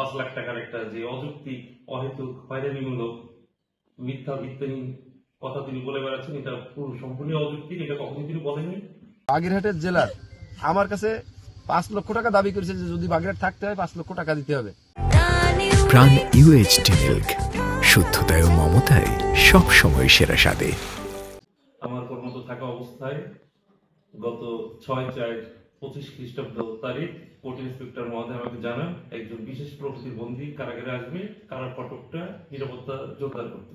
পাঁচ লাখ টাকার একটা যে অযৌক্তিক অহেতুক হয়রানিমূলক মিথ্যা ভিত্তিহীন কথা তিনি বলে বেড়াচ্ছেন এটা পুরো সম্পূর্ণ অযৌক্তিক এটা কখনোই তিনি বলেননি। বাগেরহাটের জেলার আমার কাছে পাঁচ লক্ষ টাকা দাবি করেছে যে যদি বাগেরহাট থাকতে হয় পাঁচ লক্ষ টাকা দিতে হবে। প্রাণ ইউএইচডি মিল্ক শুদ্ধতায় ও মমতায় সব সময় সেরা স্বাদে। আমার কর্মরত থাকা অবস্থায় গত ছয় চার পঁচিশ খ্রিস্টাব্দ তারিখ কোর্ট ইন্সপেক্টর মহোদয় আমাকে জানান, একজন বিশেষ প্রকৃতির বন্দী কারাগারে আসবে ফটকটা নিরাপত্তা জোরদার করতে।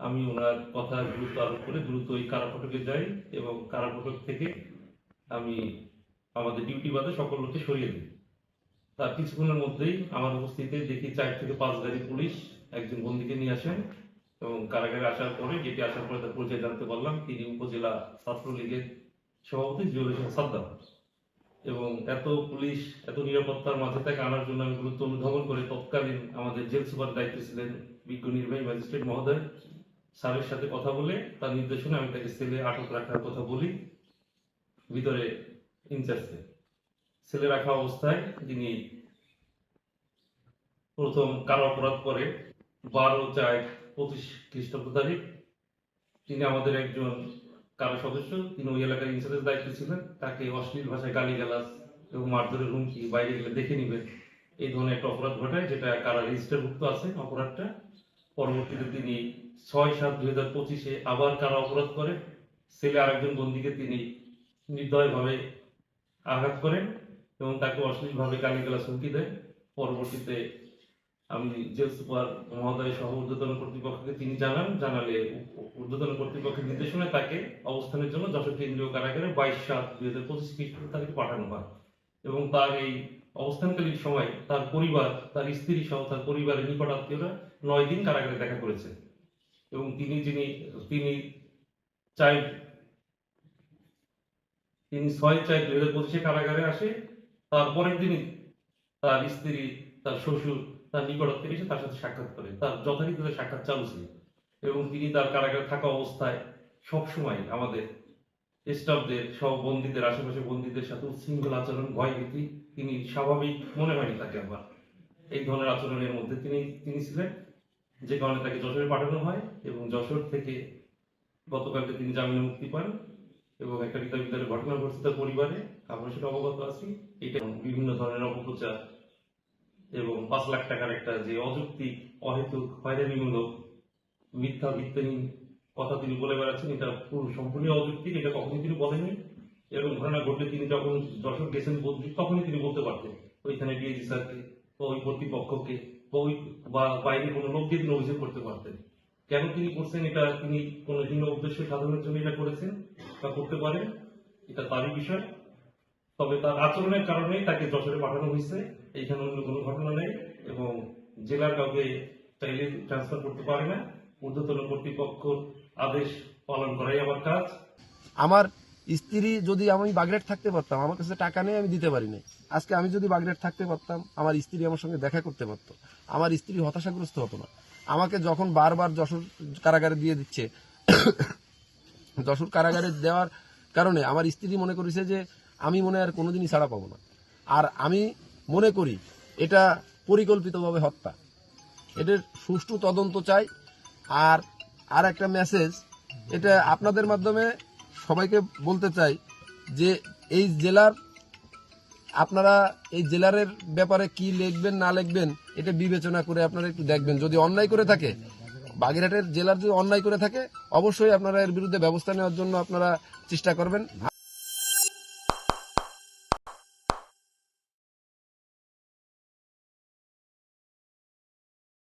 আমি ওনার কথা গুরুত্ব আরোপ করে দ্রুত ওই কারা ফটকে যাই এবং কারা ফটক থেকে আমি আমাদের ডিউটি বাদে সকল লোককে সরিয়ে দিই। তার কিছুক্ষণের মধ্যেই আমার উপস্থিতিতে দেখি চার থেকে পাঁচ গাড়ি পুলিশ একজন বন্দীকে নিয়ে আসেন এবং কারাগারে আসার পরে যেটি আসার পরে তার পরিচয় জানতে পারলাম, তিনি উপজেলা ছাত্রলীগের সভাপতি জিউল ইসলাম সাদ্দাম। এবং এত পুলিশ, এত নিরাপত্তার মাঝে তাকে আনার জন্য আমি গুরুত্ব অনুধাবন করে তৎকালীন আমাদের জেল সুপার দায়িত্বে ছিলেন বিজ্ঞ নির্বাহী ম্যাজিস্ট্রেট মহোদয়। স্যারের সাথে কথা বলে তার নির্দেশনা আমি তাকে সেলে আটক রাখার কথা বলি, ভিতরে ইনচার্জকে সেলে রাখা অবস্থায় তিনি প্রথম কারা অপরাধ করে বারো চার পঁচিশ খ্রিস্টাব্দ তারিখ, তিনি আমাদের একজন কারা সদস্য, তিনি ওই এলাকার ইনচার্জের দায়িত্বে ছিলেন, তাকে অশ্লীল ভাষায় গালি গালাজ এবং মারধরের হুমকি বাইরে গেলে দেখে নিবেন এই ধরনের একটা অপরাধ ঘটায়, যেটা কারা রেজিস্টারভুক্ত আছে অপরাধটা। পরবর্তীতে তিনি ছয় সাত দুই হাজার পঁচিশে আবার কারা অপরাধ করে ছেলে আরেকজন বন্দীকে তিনি নির্দয়ভাবে আঘাত করেন এবং তাকে অশ্লীলভাবে গালি গালাজ হুমকি দেয়। পরবর্তীতে আমি জেল সুপার মহোদয় সহ ঊর্ধ্বতন কর্তৃপক্ষকে তিনি জানান, জানালে ঊর্ধ্বতন কর্তৃপক্ষের নির্দেশনায় তাকে অবস্থানের জন্য যশোর কেন্দ্রীয় কারাগারে বাইশ সাত দুই হাজার পঁচিশ খ্রিস্টাব্দ তারিখে পাঠানো হয়। এবং তার এই অবস্থানকালীন সময় তার পরিবার, তার স্ত্রী সহ তার পরিবারের নিকট আত্মীয়রা নয় দিন কারাগারে দেখা করেছে। এবং তিনি, যিনি, তিনি চাইল্ড তিনি ছয় চার দুই হাজার পঁচিশে কারাগারে আসে, তারপরের দিনই তার স্ত্রী, তার শ্বশুর তার নিকটত্বের এসে তার সাথে সাক্ষাৎ করে তার যথারীতিতে সাক্ষাৎ চালু ছিল। এবং তিনি তার কারাগারে থাকা অবস্থায় সবসময় আমাদের স্টাফদের সহ বন্দীদের, আশেপাশে বন্দীদের সাথে উচ্ছৃঙ্খল আচরণ, ভয়ভীতি তিনি স্বাভাবিক মনে হয়নি তাকে আবার। এই ধরনের আচরণের মধ্যে তিনি তিনি ছিলেন, যে কারণে তাকে যশোরে পাঠানো হয় এবং যশোর থেকে গতকালকে তিনি জামিনে মুক্তি পান এবং একটা বিদ্যালয়ের ঘটনা ঘটছে তার পরিবারে। আমরা সেটা অবগত আছি। এটা বিভিন্ন ধরনের অপপ্রচার এবং পাঁচ লাখ টাকার একটা যে অযৌক্তিক অহেতুক, হয়রানিমূলক মিথ্যা ভিত্তিহীন কথা তিনি বলে বেড়াচ্ছেন, এটা পুরো সম্পূর্ণ অযৌক্তিক এটা কখনই তিনি বলেননি। এরকম ঘটনা ঘটলে তিনি যখন যশোর গেছেন তখনই তিনি বলতে পারতেন, ওইখানে ডিএজি স্যারকে বা ওই কর্তৃপক্ষকে বা ওই বা বাইরে কোনো লোককে তিনি অভিযোগ করতে পারতেন। কেন তিনি করছেন এটা? তিনি কোনো ভিন্ন উদ্দেশ্য সাধনের জন্য এটা করেছেন বা করতে পারেন? এটা তারই বিষয়। তবে তার আচরণের কারণেই তাকে যশোরে পাঠানো হয়েছে। এইখানে অন্য কোনো ঘটনা নেই এবং জেলার কাউকে চাইলে ট্রান্সফার করতে পারে না। ঊর্ধ্বতন কর্তৃপক্ষ আদেশ পালন করাই আমার কাজ। আমার স্ত্রী যদি আমি বাগরেট থাকতে পারতাম, আমার কাছে টাকা নেই, আমি দিতে পারি নাই আজকে আমি যদি বাগরেট থাকতে পারতাম, আমার স্ত্রী আমার সঙ্গে দেখা করতে পারতো। আমার স্ত্রী হতাশাগ্রস্ত হতো না। আমাকে যখন বারবার যশোর কারাগারে দিয়ে দিচ্ছে, যশোর কারাগারে দেওয়ার কারণে আমার স্ত্রী মনে করেছে যে আমি মনে আর কোনোদিনই ছাড়া পাবো না। আর আমি মনে করি এটা পরিকল্পিতভাবে হত্যা। এটার সুষ্ঠু তদন্ত চাই। আর আর একটা মেসেজ এটা আপনাদের মাধ্যমে সবাইকে বলতে চাই যে এই জেলার, আপনারা এই জেলারের ব্যাপারে কি লিখবেন, না লিখবেন, এটা বিবেচনা করে আপনারা একটু দেখবেন। যদি অন্যায় করে থাকে, বাগেরহাটের জেলার যদি অন্যায় করে থাকে, অবশ্যই আপনারা এর বিরুদ্ধে ব্যবস্থা নেওয়ার জন্য আপনারা চেষ্টা করবেন।